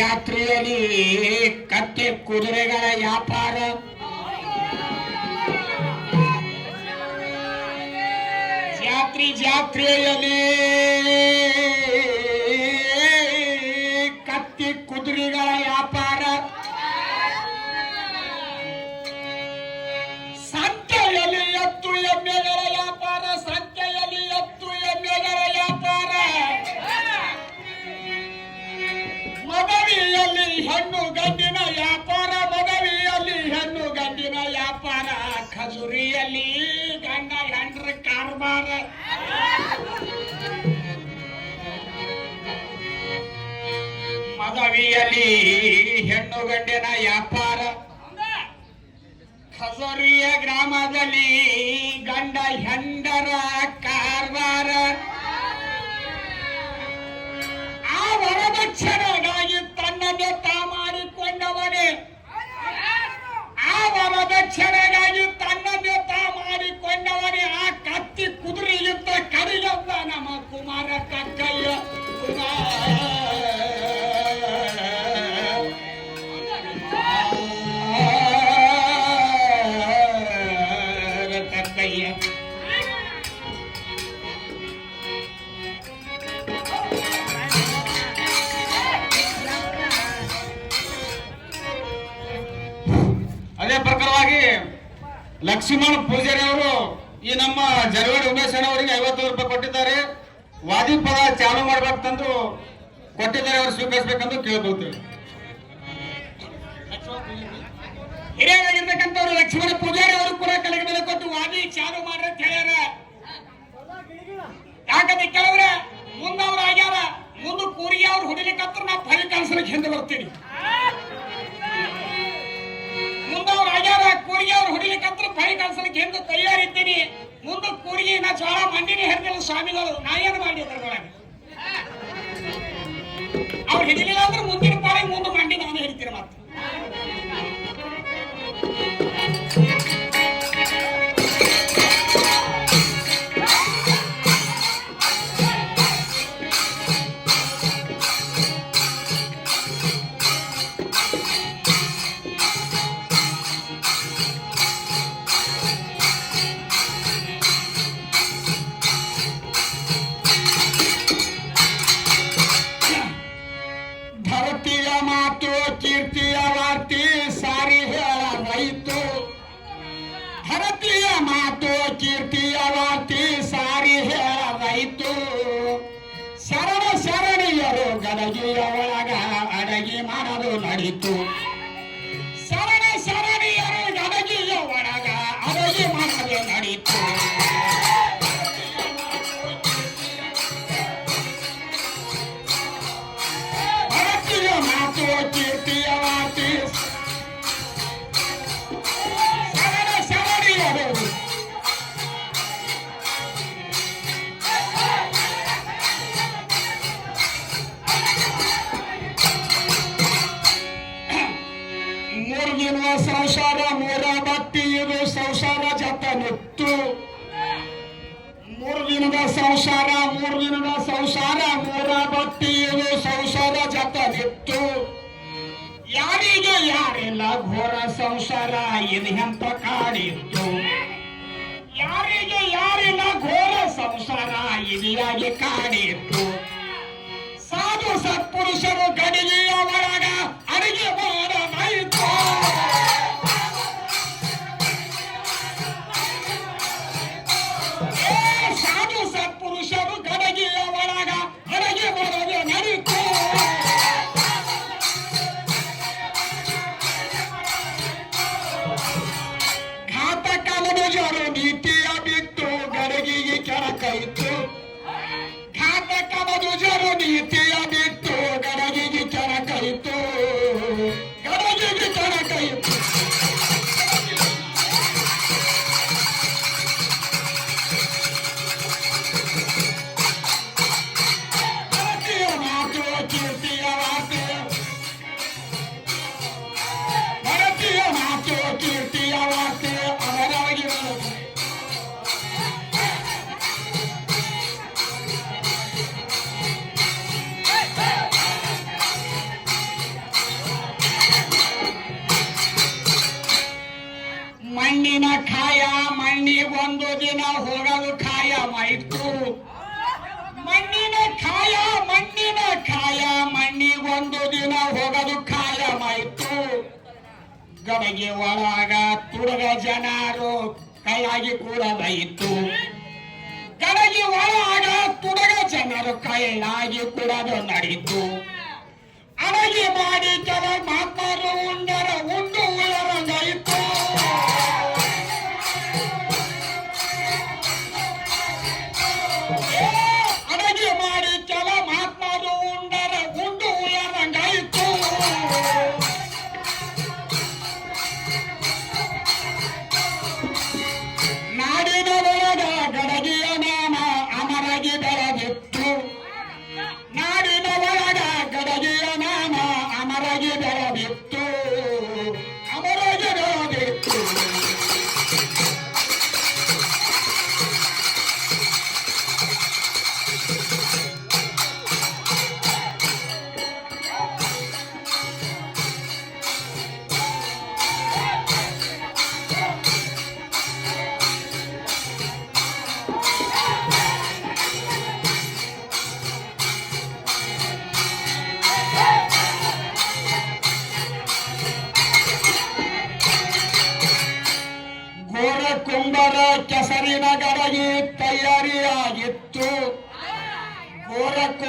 ಜಾತ್ರೆಯಲ್ಲಿ ಕತ್ತೆ ಕುದುರೆಗಳ ವ್ಯಾಪಾರ ಜಾತ್ರೆ ಜಾತ್ರೆಯಲ್ಲಿ ಕಾರ್ಬಾರ ಮದವಿಯಲ್ಲಿ ಹೆಣ್ಣು ಗಂಡಿನ ವ್ಯಾಪಾರ. ಹಸೋರಿಯ ಗ್ರಾಮದಲ್ಲಿ ಗಂಡ ಹೆಂಡರ ಕಾರ್ಬಾರ ಕುದುರೆಯುತ್ತ ಕರಿಯಂದ ನಮ್ಮ ಕುಮಾರ ಕಕ್ಕಯ್ಯ ಕುಮಾರ ಕಕ್ಕಯ್ಯ ಅದೇ ಪ್ರಕಾರವಾಗಿ ಲಕ್ಷ್ಮಣ ಪೂಜಾರಿ ಅವರು ಈ ನಮ್ಮ ಜನವರಿ ಉಮೇಶ್ ಅವರಿಗೆ ಐವತ್ತು ರೂಪಾಯಿ ಕೊಟ್ಟಿದ್ದಾರೆ. ವಾದಿ ಪದ ಚಾಲು ಮಾಡ್ಬೇಕಂದು ಕೊಟ್ಟಿದ್ದಾರೆ ಅವರು ಸ್ವೀಕರಿಸಬೇಕಂದು ಕೇಳ್ಕೊಳ್ತೀವಿ. ಹಿರಿಯರಾಗಿರ್ತಕ್ಕಂಥವ್ರು ಲಕ್ಷ್ಮಣ ಪೂಜಾರಿ ಅವರು ಕೂಡ ಕಲೆಗೆ ಮೇಲೆ ಕೊಟ್ಟು ವಾದಿ ಚಾಲು ಮಾಡ್ರಿ ಅಂತ ಹೇಳ್ಯಾರ. ಯಾಕಂದ್ರೆ ಕೆಲವ್ರೆ ಮುಂದವ್ರು ಆಗ್ಯಾರ, ಮುಂದೆ ಕೂರಿಗೆ ಅವ್ರು ಹೊಡಿಲಿಕ್ಕಂತ್ರ ನಾ ಫಲಿ ಕಾಣಿಸ್ಲಿಕ್ಕೆ ಹಿಂದೆ ಬರ್ತೀನಿ. ಕಾಣಿಸ್ಲಿಕ್ಕೆ ಹಿಂದೆ ತಯಾರಿದ್ದೀನಿ. ಮುಂದೆ ಕೂರಿಗೆ ನಾ ಜ್ವಾಳ ಮಂಡಿನಿ ಹೆರ್ದಿಲ್ಲ ಸ್ವಾಮಿಗಳು ನಾ ಏನು ಮಾಡಿದ್ರು ಅವ್ರು ಹಿಡಿಲಿಲ್ಲ ಅಂದ್ರೆ ನಡೀತು ದಿನ ಸಂಸಾರ ಮೂರ ಬಟ್ಟಿ ಇದು ಸಂಸಾರ ಜತನಿತ್ತು ಮೂರು ದಿನದ ಸಂಸಾರ, ಮೂರು ದಿನದ ಸಂಸಾರ ಮೂರ ಬಟ್ಟಿ ಇದು ಸಂಸಾರ ಜತನಿತ್ತು ಯಾರಿಗೆ ಯಾರಿಲ್ಲ ಘೋರ ಸಂಸಾರ, ಇದು ಎಂತ ಕಾಡಿತ್ತು. ಯಾರಿಗೆ ಯಾರಿಲ್ಲ ಘೋರ ಸಂಸಾರ ಇದಿಯಾಗಿ ಕಾಡಿತ್ತು. ಸಾಧು ಸತ್ಪುರುಷರು ಗಡಿಗೆಯ ಒಳಗ ಅಡಿಗೆ Thank you. ನಾವು ಹೋಗಲು ಖಾಯವಾಯಿತು ಮಣ್ಣಿನ ಖಾಯ ಮಣ್ಣಿನ ಖಾಯ ಮಣ್ಣಿಗೊಂದು ದಿನ ಹೋಗಲು ಖಾಯವಾಯಿತು ಗಮಗೆ ಒಳಗ ತುಡಗ ಜನರು ಕೈಯಾಗಿ ಕೂಡ ಬೈತು ಕಡಗಿ ಒಳಗ ತುಡಗ ಜನರು ಕೈಯಾಗಿ ಕೂಡ ನಡೀತು ಅಡಗಿ ಮಾಡಿ ಕೆಲ ಮಾತಾಡುವ ಉಂಡರ ಉಂಡು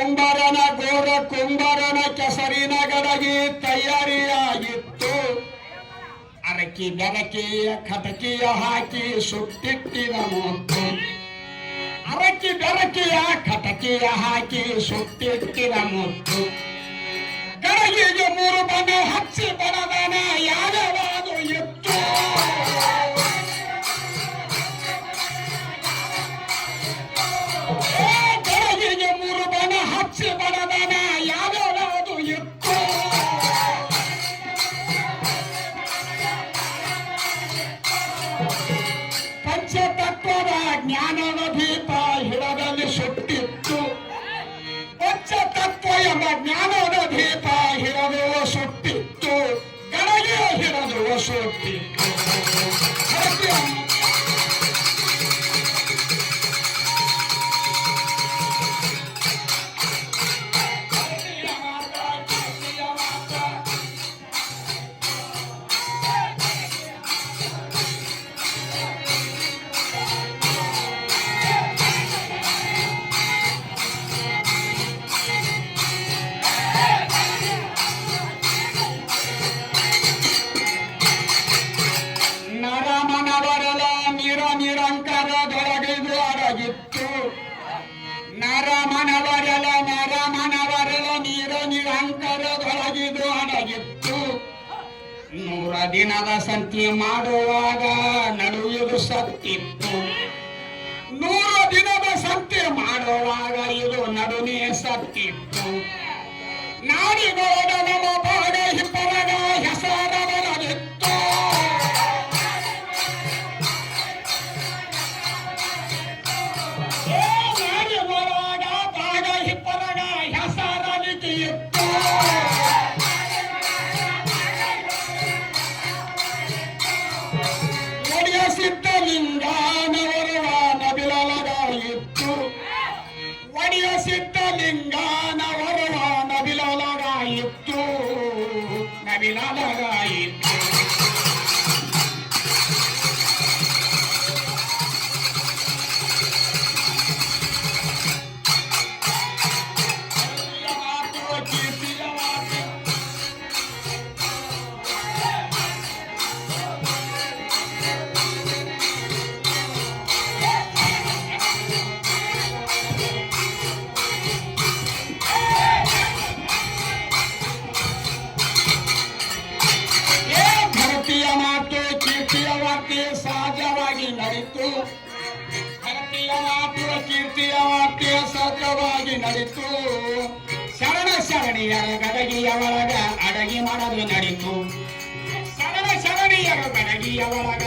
ಕುಂಬರನ ಗೋರ ಕುಂಬರನ ಕೆಸರಿನ ಗಡಗಿ ತಯಾರಿಯಾಗಿತ್ತು. ಅರಕಿ ಬೆರಕಿಯ ಕಟಕಿಯ ಹಾಕಿ ಸುಟ್ಟಿಟ್ಟಿದ ಮುತ್ತು ಅರಕಿ ಬೆರಕಿಯ ಕಟಕಿಯ ಹಾಕಿ ಸುಟ್ಟಿಟ್ಟಿದ ಮುತ್ತು ಗಡಗಿಗೆ ಮೂರು ಬಣ ಹಚ್ಚಿ ಬಡದನ ಯಾವ್ಯಾವುದು ಪಂಚತತ್ವದ ಜ್ಞಾನದ ಹಿಡದಲ್ಲಿ ಸುಟ್ಟಿತ್ತು. ಪಂಚತತ್ವ ಎಂಬ ಜ್ಞಾನದ ದೀಪ ದಿನದ ಸಂತಿ ಮಾಡುವಾಗ ನಡುವುದು ಸತ್ತಿತ್ತು ನೂರು ದಿನದ ಸಂತೆ ಮಾಡುವಾಗ ಇದು ನಡುನೆ ಸತ್ತಿತ್ತು ನಾಡಿಗೋಡ ನಮ್ಮ ಬಾಡ ಹಿಪ್ಪರಗ ಹೆಸರ We're not gonna. ನಡೀತು ಮಾತು ಕೀರ್ತಿಯ ವಾಕ್ಯ ಸತ್ಯವಾಗಿ ನಡೀತು ಶರಣ ಶರಣಿಯರ ಗದಗಿಯ ಒಳಗ ಅಡಗಿ ಮಾಡಲು ನಡಿತು. ಶರಣ ಶರಣಿಯರ ಗದಗಿಯ ಒಳಗ